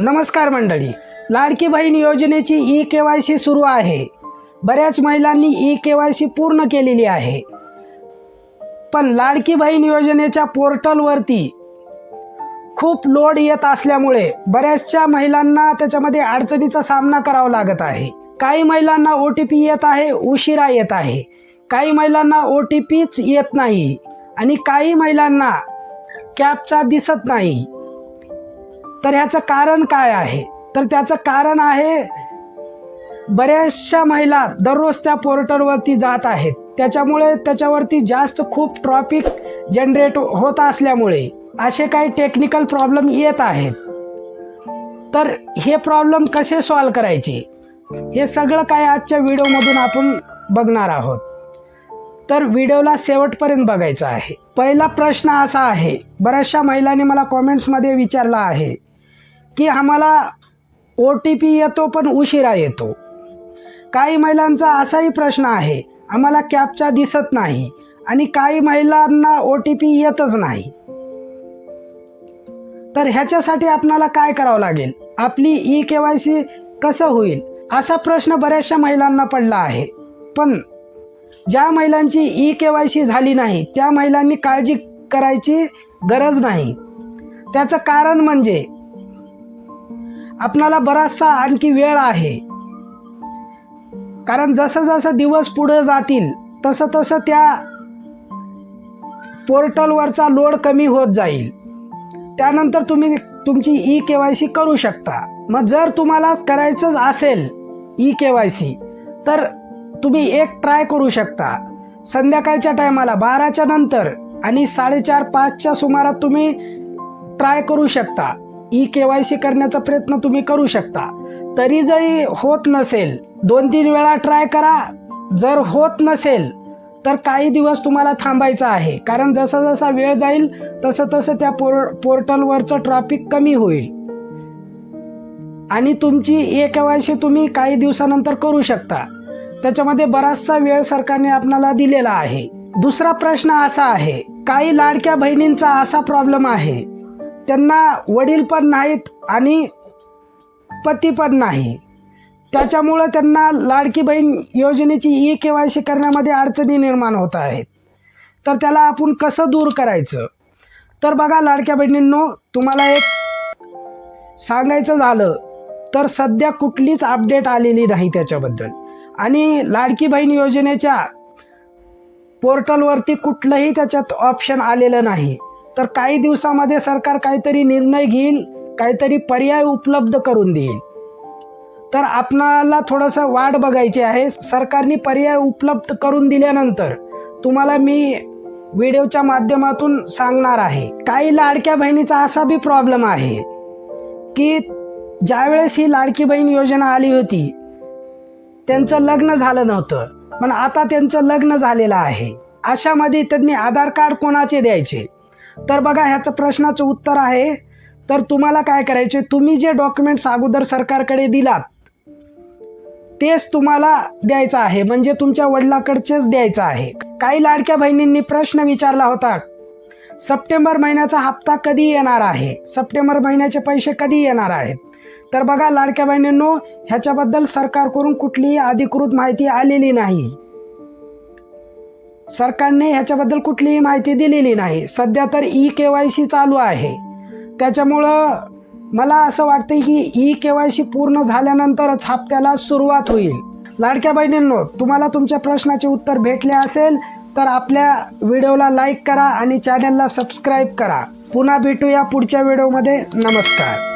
नमस्कार मंडळी. लाडकी बहीण योजनेची ई के वाय सी सुरू आहे. बऱ्याच महिलांनी ई के वाय सी पूर्ण केलेली आहे. पण लाडकी बहीण योजनेच्या पोर्टलवरती खूप लोड येत असल्यामुळे बऱ्याचशा महिलांना त्याच्यामध्ये अडचणीचा सामना करावा लागत आहे. काही महिलांना ओ टी पी येत आहे उशिरा येत आहे. काही महिलांना ओ टी पीच येत नाही आणि काही महिलांना कॅपचा दिसत नाही. तर ह्याचं कारण काय आहे? तर त्याचं कारण आहे बऱ्याचशा महिला दररोज त्या पोर्टलवरती जात आहेत. त्याच्यामुळे त्याच्यावरती जास्त खूप ट्रॉफिक जनरेट होत असल्यामुळे असे काही टेक्निकल प्रॉब्लेम येत आहेत. तर हे प्रॉब्लेम कसे सॉल्व करायचे? हे सगळं काय आजच्या व्हिडिओमधून आपण बघणार आहोत. तर व्हिडिओला शेवटपर्यंत बघायचं आहे. पहिला प्रश्न असा आहे बऱ्याचशा महिलांनी मला कॉमेंट्समध्ये विचारला आहे की आम्हाला ओ टी पी येतो पण उशिरा येतो. काही महिलांचा असाही प्रश्न आहे आम्हाला कॅपचा दिसत नाही आणि काही महिलांना ओ टी पी येतच नाही. तर ह्याच्यासाठी आपणाला काय करावं लागेल? आपली ई के वाय सी कसं होईल? असा प्रश्न बऱ्याचशा महिलांना पडला आहे. पण ज्या महिलांची ई के वाय सी झाली नाही त्या महिलांनी काळजी करायची गरज नाही. त्याचं कारण म्हणजे आपणाला बराचसा आणखी वेळ आहे. कारण जसं जसं दिवस पुढं जातील तसं तसं त्या पोर्टलवरचा लोड कमी होत जाईल. त्यानंतर तुम्ही तुमची ई के वाय सी करू शकता. मग जर तुम्हाला करायचंच असेल ई के वाय सी तर तुम्ही एक ट्राय करू शकता. संध्याकाळच्या टायमाला बाराच्या नंतर आणि साडेचार पाचच्या सुमारात तुम्ही ट्राय करू शकता. ई के वाय सी करण्याचा प्रयत्न तुम्ही करू शकता. तरी जरी होत नसेल दोन तीन वेळा ट्राय करा. जर होत नसेल तर काही दिवस तुम्हाला थांबायचं आहे. कारण जसा जसा वेळ जाईल तसं तसं त्या पोर पोर्टलवरचं ट्रॅफिक कमी होईल. आणि तुमची ए के वाय सी तुम्ही काही दिवसानंतर करू शकता. त्याच्यामध्ये बराचसा वेळ सरकारने आपणाला दिलेला आहे. दुसरा प्रश्न असा आहे काही लाडक्या बहिणींचा असा प्रॉब्लेम आहे त्यांना वडील पण नाहीत आणि पती पण नाही. त्याच्यामुळं त्यांना लाडकी बहीण योजनेची ई के वाय सी करण्यामध्ये अडचणी निर्माण होत आहेत. तर त्याला आपण कसं दूर करायचं? तर बघा लाडक्या बहिणींनो तुम्हाला एक सांगायचं झालं तर सध्या कुठलीच अपडेट आलेली नाही त्याच्याबद्दल. आणि लाडकी बहीण योजनेच्या पोर्टलवरती कुठलंही त्याच्यात ऑप्शन आलेलं नाही. तर काही दिवसामध्ये सरकार काहीतरी निर्णय घेईल काहीतरी पर्याय उपलब्ध करून देईल. तर आपणाला थोडंसं वाट बघायची आहे. सरकारने पर्याय उपलब्ध करून दिल्यानंतर तुम्हाला मी व्हिडिओच्या माध्यमातून सांगणार आहे. काही लाडक्या बहिणीचा असा बी प्रॉब्लेम आहे की ज्यावेळेस ही लाडकी बहीण योजना आली होती त्यांचं लग्न झालं नव्हतं. पण आता त्यांचं लग्न झालेलं आहे. अशामध्ये त्यांनी आधार कार्ड कोणाचे द्यायचे? तर बघा ह्याचं प्रश्नाचं उत्तर आहे. तर तुम्हाला काय करायचे तुम्ही जे डॉक्युमेंट्स अगोदर सरकारकडे दिलात तेच तुम्हाला द्यायचं आहे. म्हणजे तुमच्या वडिलाकडचेच द्यायचं आहे. काही लाडक्या बहिणींनी प्रश्न विचारला होता. सप्टेंबर महिन्याचा हप्ता कधी येणार आहे? सप्टेंबर महिन्याचे पैसे कधी येणार आहेत? तर बघा लाडक्या बहिणींनो ह्याच्याबद्दल सरकारकडून कुठलीही अधिकृत माहिती आलेली नाही. सरकारने ह्याच्याबद्दल कुठलीही माहिती दिलेली नाही. सध्या तर ई के वाय सी चालू आहे. त्याच्यामुळं मला असं वाटतं की ई के वाय सी पूर्ण झाल्यानंतरच हप्त्याला सुरुवात होईल. लाडक्या बहिणींनो तुम्हाला तुमच्या प्रश्नाचे उत्तर भेटले असेल तर आपल्या व्हिडिओला लाईक करा आणि चॅनलला सबस्क्राईब करा. पुन्हा भेटूया पुढच्या व्हिडिओमध्ये. नमस्कार.